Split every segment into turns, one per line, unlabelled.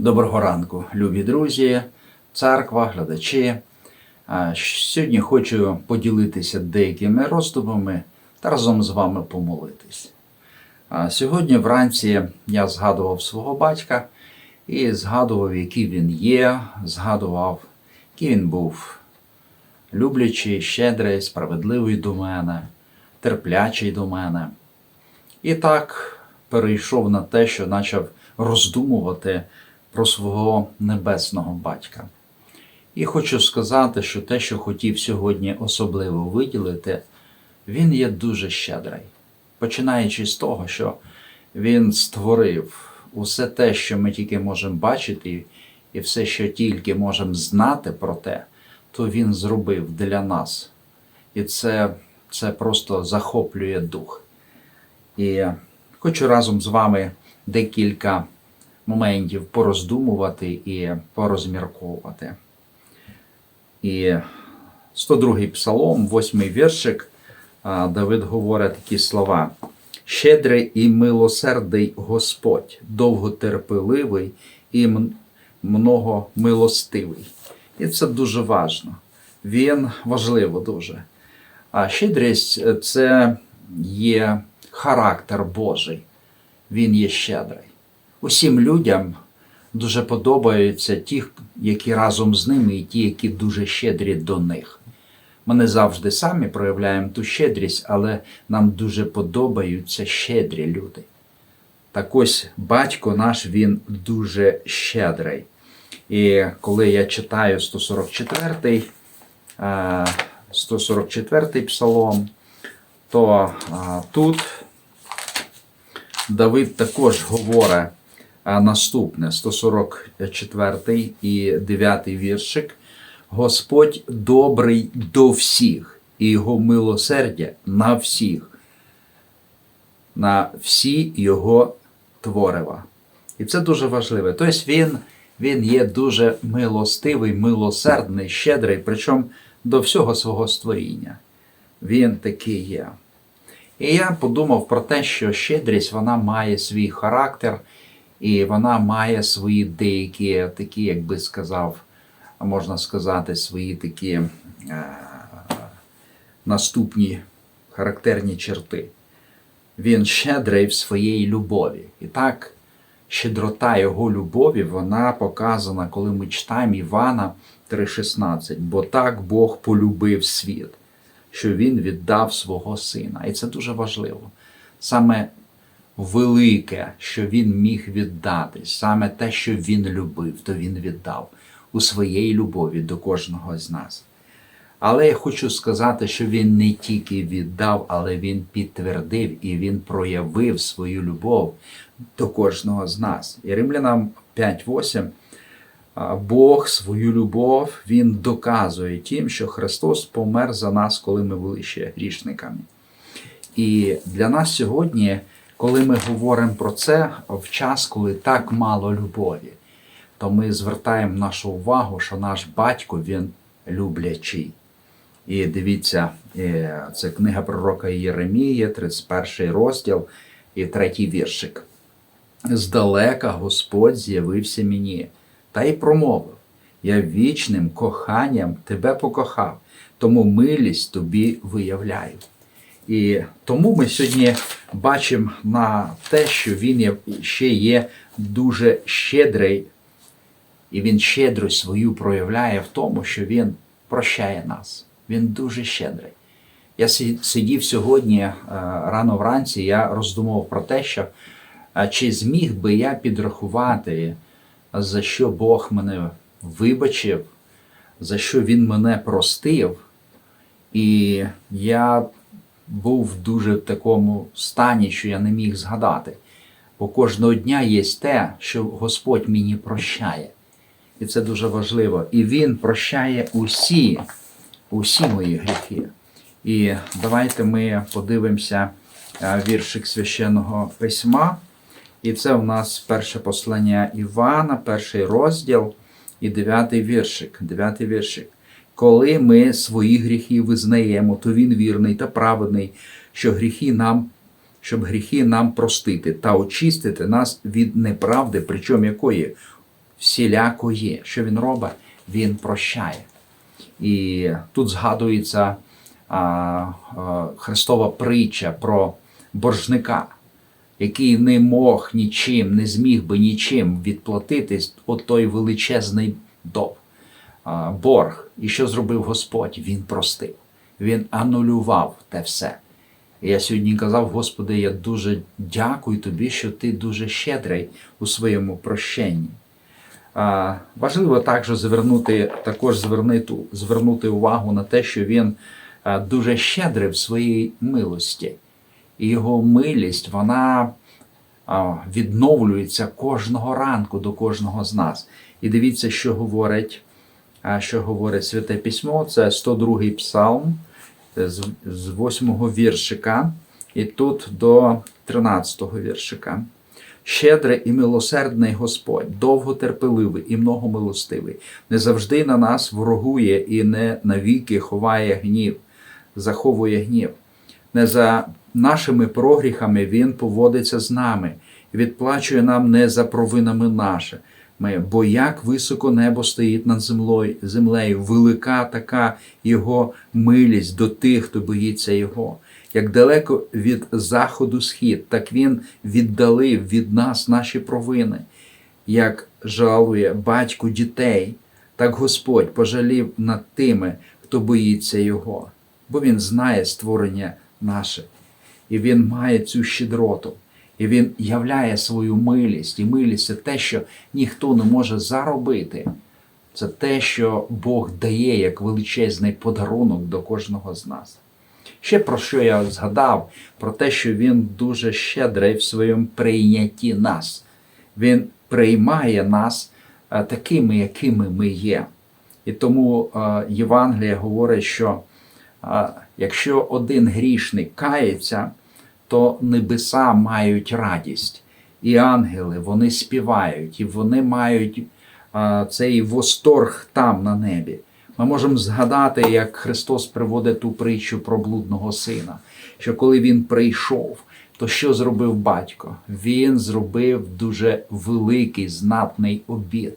Доброго ранку, любі друзі, церква, глядачі. Сьогодні хочу поділитися деякими роздумами та разом з вами помолитись. Сьогодні вранці я згадував свого батька і згадував, який він є, згадував, який він був люблячий, щедрий, справедливий до мене, терплячий до мене. І так перейшов на те, що почав роздумувати про свого небесного батька. І хочу сказати, що те, що хотів сьогодні особливо виділити, він є дуже щедрий. Починаючи з того, що він створив усе те, що ми тільки можемо бачити, і все, що тільки можемо знати про те, то він зробив для нас. І це, це просто захоплює дух. І хочу разом з вами декілька моментів пороздумувати і порозмірковувати. І 102-й псалом, 8-й віршик, Давид говорить такі слова: Щедрий і милосердий Господь, довготерпеливий і многомилостивий. І це дуже важно. Він важливо дуже. А щедрість це є характер Божий. Він є щедрий. Усім людям дуже подобаються ті, які разом з ними, і ті, які дуже щедрі до них. Ми не завжди самі проявляємо ту щедрість, але нам дуже подобаються щедрі люди. Так ось батько наш він дуже щедрий. І коли я читаю 144-й, е, 144-й псалом, то тут Давид також говорить наступне: 144 і 9 віршик. Господь добрий до всіх, і його милосердя на всіх, на всі його творива. І це дуже важливо. Тобто він, він є дуже милостивий, милосердний, щедрий, причому до всього свого створіння. Він такий є. І я подумав про те, що щедрість вона має свій характер, і вона має свої деякі, такі, як би сказав, можна сказати, свої такі е, наступні характерні черти. Він щедрий в своїй любові. І так, щедрота його любові, вона показана, коли ми читаємо Івана 3,16. Бо так Бог полюбив світ що він віддав свого сина. І це дуже важливо. Саме велике, що він міг віддати, саме те, що він любив, то він віддав у своєї любові до кожного з нас. Але я хочу сказати, що він не тільки віддав, але він підтвердив і він проявив свою любов до кожного з нас. І Римлянам 5.8 Бог свою любов Він доказує тим, що Христос помер за нас, коли ми були ще грішниками. І для нас сьогодні, коли ми говоримо про це в час, коли так мало любові, то ми звертаємо нашу увагу, що наш батько він люблячий. І дивіться, е, це книга пророка Єремії, 31 розділ і третій віршик. Здалека Господь з'явився мені та й промовив: Я вічним коханням тебе покохав, тому милість тобі виявляю. І тому ми сьогодні бачимо на те, що він ще є дуже щедрий, і він щедрость свою проявляє в тому, що він прощає нас. Він дуже щедрий. Я сидів сьогодні е, рано вранці, я роздумував про те, що е, чи зміг би я підрахувати за що Бог мене вибачив, за що Він мене простив. І я був в дуже такому стані, що я не міг згадати. Бо кожного дня є те, що Господь мені прощає. І це дуже важливо. І Він прощає усі, усі мої гріхи. І давайте ми подивимося віршик священного письма. І це у нас перше послання Івана, перший розділ і дев'ятий віршик. Дев'ятий віршик. Коли ми свої гріхи визнаємо, то він вірний та праведний, що гріхи нам, щоб гріхи нам простити та очистити нас від неправди, причому якої всіляко є. Що він робить? Він прощає. І тут згадується а, а, Христова притча про боржника, який не мог нічим, не зміг би нічим відплатити от той величезний дов, а, борг. І що зробив Господь? Він простив. Він анулював те все. І я сьогодні казав, Господи, я дуже дякую тобі, що ти дуже щедрий у своєму прощенні. А, Важливо також звернути, також звернути, звернути увагу на те, що він дуже щедрий в своїй милості. І його милість, вона відновлюється кожного ранку до кожного з нас. І дивіться, що говорить, що говорить Святе Письмо, це 102 й псалм з, з 8 віршика, і тут до 13 віршика. Щедрий і милосердний Господь, довготерпеливий і многомилостивий, не завжди на нас ворогує і не навіки ховає гнів, заховує гнів. Не за нашими прогріхами Він поводиться з нами відплачує нам не за провинами нашими. Бо як високо небо стоїть над землею, велика така Його милість до тих, хто боїться Його. Як далеко від заходу схід, так Він віддалив від нас наші провини. Як жалує батько дітей, так Господь пожалів над тими, хто боїться Його, бо Він знає створення наше, і Він має цю щедроту. І він являє свою милість. І милість це те, що ніхто не може заробити. Це те, що Бог дає як величезний подарунок до кожного з нас. Ще про що я згадав? Про те, що він дуже щедрий в своєму прийнятті нас. Він приймає нас е, такими, якими ми є. І тому е, Євангелія говорить, що е, якщо один грішник кається, то небеса мають радість, і ангели вони співають, і вони мають а, цей восторг там на небі. Ми можемо згадати, як Христос приводить ту притчу про блудного сина, що коли він прийшов, то що зробив батько? Він зробив дуже великий знатний обід.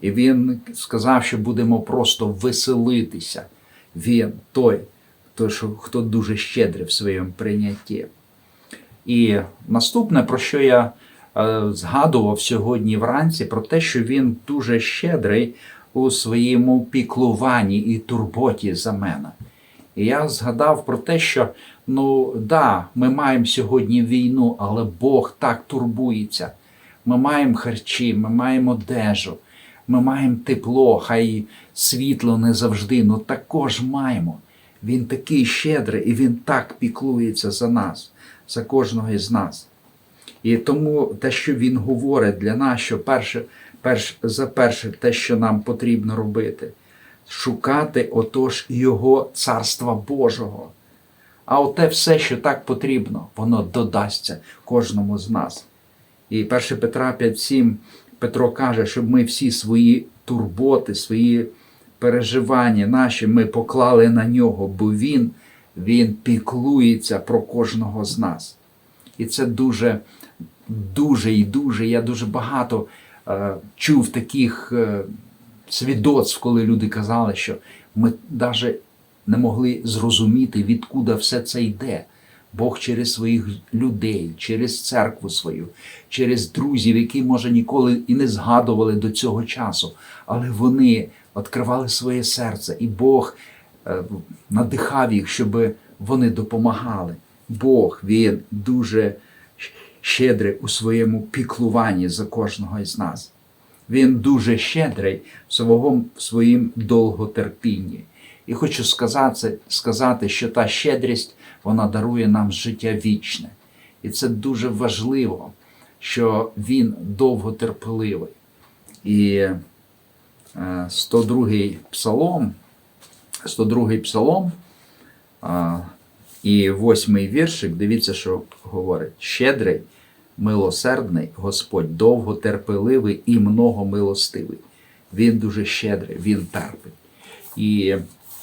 І він сказав, що будемо просто веселитися. Він той, хто, дуже щедрий в своєму прийнятті. І наступне, про що я е, згадував сьогодні вранці, про те, що він дуже щедрий у своєму піклуванні і турботі за мене. І я згадав про те, що ну да, ми маємо сьогодні війну, але Бог так турбується. Ми маємо харчі, ми маємо одежу, ми маємо тепло, хай світло не завжди, але також маємо. Він такий щедрий і він так піклується за нас за кожного із нас. І тому те, що він говорить для нас, що перше, перш, за перше, те, що нам потрібно робити, шукати отож Його Царства Божого. А оте все, що так потрібно, воно додасться кожному з нас. І 1 Петра 5,7 Петро каже, щоб ми всі свої турботи, свої переживання наші ми поклали на нього, бо Він він піклується про кожного з нас. І це дуже, дуже і дуже. Я дуже багато е, чув таких е, свідоцтв, коли люди казали, що ми навіть не могли зрозуміти, відкуди все це йде. Бог через своїх людей, через церкву свою, через друзів, які, може, ніколи і не згадували до цього часу, але вони відкривали своє серце, і Бог надихав їх, щоб вони допомагали. Бог він дуже щедрий у своєму піклуванні за кожного із нас. Він дуже щедрий в своїм довготерпінні. І хочу сказати, сказати, що та щедрість вона дарує нам життя вічне. І це дуже важливо, що він довготерпеливий. І 102-й е, псалом. 102 псалом і восьмий віршик, дивіться, що говорить: щедрий, милосердний Господь, довготерпеливий і многомилостивий. Він дуже щедрий, він терпить. І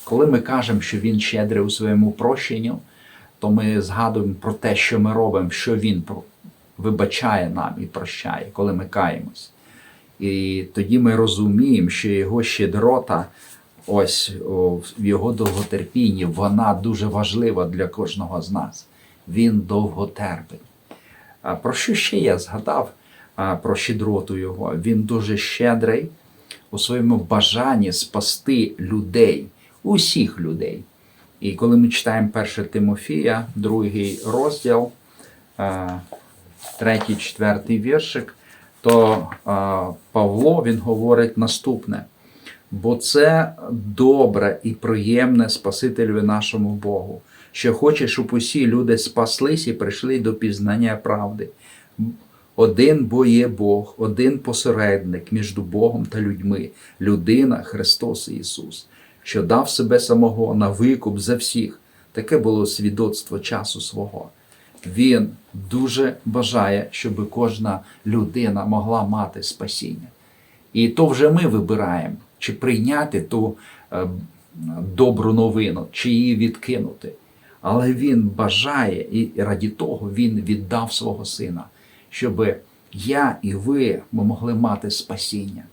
коли ми кажемо, що він щедрий у своєму прощенні, то ми згадуємо про те, що ми робимо, що він вибачає нам і прощає, коли ми каємось. І тоді ми розуміємо, що його щедрота, ось в його довготерпінні, вона дуже важлива для кожного з нас. Він довготерпить. А про що ще я згадав про щедроту його? Він дуже щедрий у своєму бажанні спасти людей, усіх людей. І коли ми читаємо 1 Тимофія, другий розділ, третій, четвертий віршик, то Павло він говорить наступне. Бо це добре і приємне Спасителю нашому Богу, що хоче, щоб усі люди спаслись і прийшли до пізнання правди. Один бо є Бог, один посередник між Богом та людьми, людина Христос Ісус, що дав себе самого на викуп за всіх. Таке було свідоцтво часу свого. Він дуже бажає, щоб кожна людина могла мати спасіння. І то вже ми вибираємо, чи прийняти ту е, добру новину, чи її відкинути. Але він бажає, і раді того він віддав свого сина, щоб я і ви ми могли мати спасіння.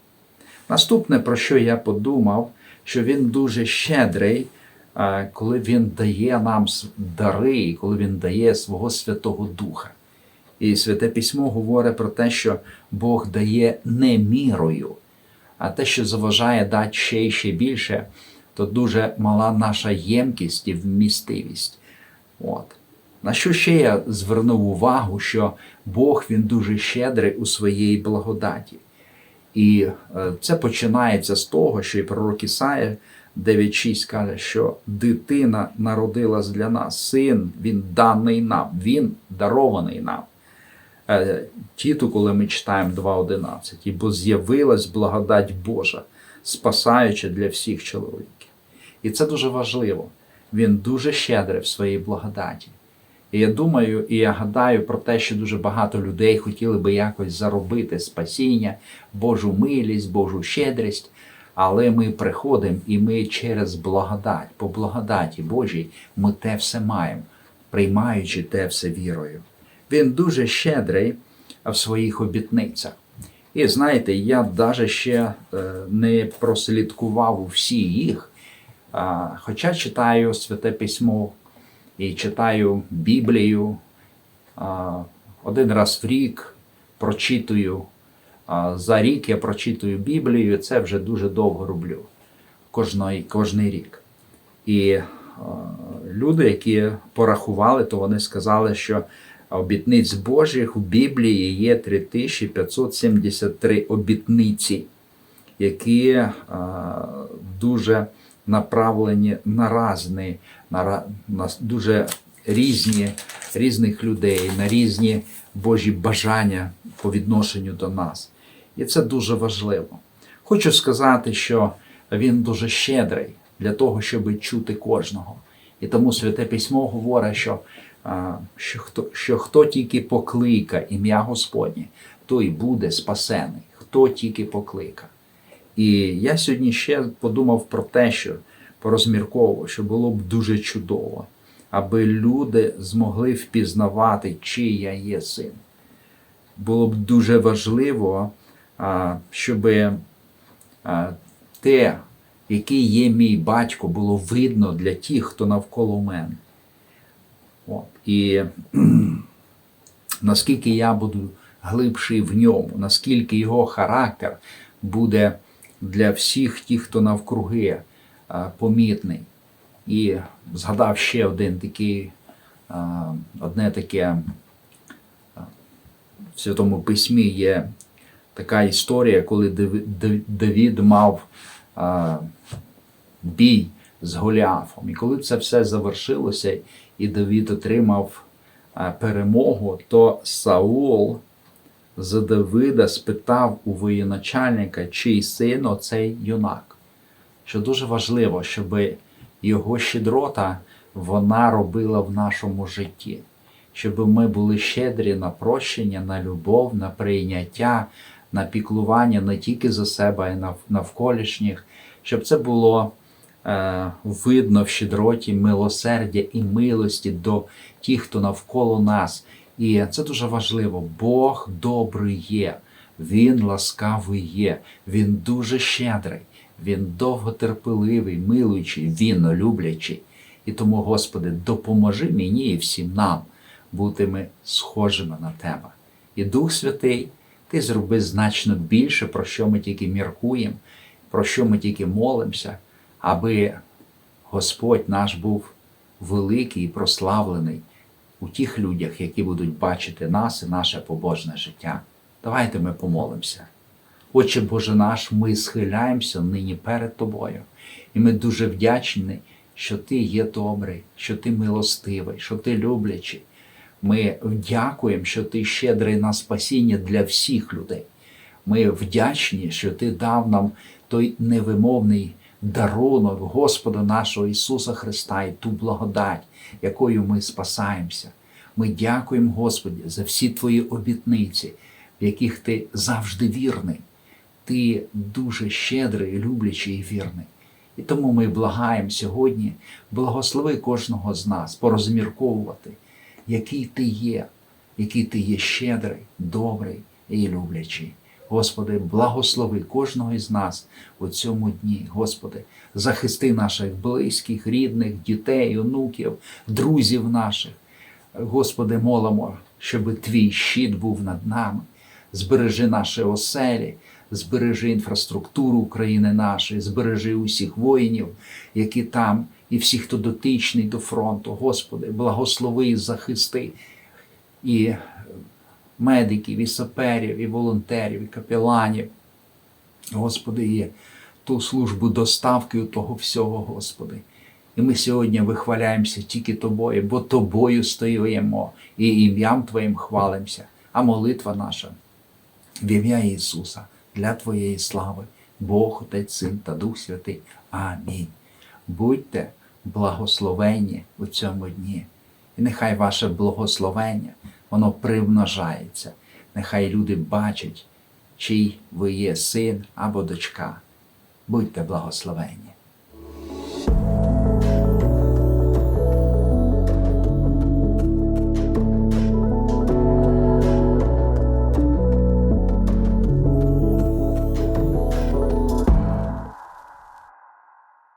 Наступне, про що я подумав, що він дуже щедрий, е, коли він дає нам дари, коли він дає свого Святого Духа. І Святе Письмо говорить про те, що Бог дає не мірою, а те, що заважає дати ще й ще більше, то дуже мала наша ємкість і вмістивість. От. На що ще я звернув увагу, що Бог він дуже щедрий у своїй благодаті. І е, це починається з того, що і пророк Ісая 9.6 каже, що дитина народилась для нас, син він даний нам, він дарований нам. Е, Тіту, коли ми читаємо 2.11, і бо з'явилась благодать Божа, спасаюча для всіх чоловіків. І це дуже важливо. Він дуже щедрий в своїй благодаті. І я думаю, і я гадаю про те, що дуже багато людей хотіли би якось заробити спасіння, Божу милість, Божу щедрість. Але ми приходимо і ми через благодать, по благодаті Божій, ми те все маємо, приймаючи те все вірою. Він дуже щедрий в своїх обітницях. І знаєте, я навіть ще е, не прослідкував всі їх, хоча читаю Святе Письмо і читаю Біблію. Один раз в рік прочитую. За рік я прочитую Біблію, і це вже дуже довго роблю кожний, кожний рік. І люди, які порахували, то вони сказали, що обітниць Божих у Біблії є 3573 обітниці, які дуже направлені на різні, на, на дуже різні, різних людей, на різні Божі бажання по відношенню до нас. І це дуже важливо. Хочу сказати, що він дуже щедрий для того, щоб чути кожного. І тому Святе Письмо говорить, що, що, хто, що хто тільки поклика ім'я Господнє, той буде спасений, хто тільки поклика. І я сьогодні ще подумав про те, що порозмірковував, що було б дуже чудово, аби люди змогли впізнавати, чий я є син. Було б дуже важливо, щоб те, який є мій батько, було видно для тих, хто навколо мене. От. І наскільки я буду глибший в ньому, наскільки його характер буде для всіх тих, хто навкруги помітний. І згадав ще один такий, одне таке в Святому Письмі є така історія, коли Давід мав бій з Голіафом. І коли це все завершилося, і Давід отримав перемогу, то Саул за Давида спитав у воєначальника, чий син оцей юнак. Що дуже важливо, щоб його щедрота вона робила в нашому житті, щоб ми були щедрі на прощення, на любов, на прийняття, на піклування не тільки за себе, а й навколишніх, щоб це було е, видно в щедроті милосердя і милості до тих, хто навколо нас. І це дуже важливо. Бог добрий є. Він ласкавий є, Він дуже щедрий, Він довготерпеливий, милуючий, Він люблячий. І тому, Господи, допоможи мені і всім нам бути ми схожими на Тебе. І Дух Святий, Ти зроби значно більше, про що ми тільки міркуємо, про що ми тільки молимося, аби Господь наш був великий і прославлений у тих людях, які будуть бачити нас і наше побожне життя. Давайте ми помолимося. Отче Боже наш, ми схиляємося нині перед Тобою, і ми дуже вдячні, що Ти є добрий, що Ти милостивий, що Ти люблячий. Ми дякуємо, що Ти щедрий на спасіння для всіх людей. Ми вдячні, що Ти дав нам той невимовний дарунок Господа нашого Ісуса Христа і ту благодать, якою ми спасаємося. Ми дякуємо, Господі, за всі Твої обітниці, в яких Ти завжди вірний. Ти дуже щедрий, люблячий і вірний. І тому ми благаємо сьогодні, благослови кожного з нас порозмірковувати, який ти є, який ти є щедрий, добрий і люблячий. Господи, благослови кожного із нас у цьому дні. Господи, захисти наших близьких, рідних, дітей, онуків, друзів наших. Господи, молимо, щоб Твій щит був над нами. Збережи наші оселі, збережи інфраструктуру України нашої, збережи усіх воїнів, які там, і всіх, хто дотичний до фронту. Господи, благослови захисти і медиків, і саперів, і волонтерів, і капеланів. Господи, і ту службу доставки того всього, Господи. І ми сьогодні вихваляємося тільки Тобою, бо Тобою стоїмо і ім'ям Твоїм хвалимося, а молитва наша в ім'я Ісуса для Твоєї слави, Бог, Отець, Син та Дух Святий. Амінь. Будьте благословенні у цьому дні. І нехай ваше благословення, воно примножається. Нехай люди бачать, чий ви є син або дочка. Будьте благословенні.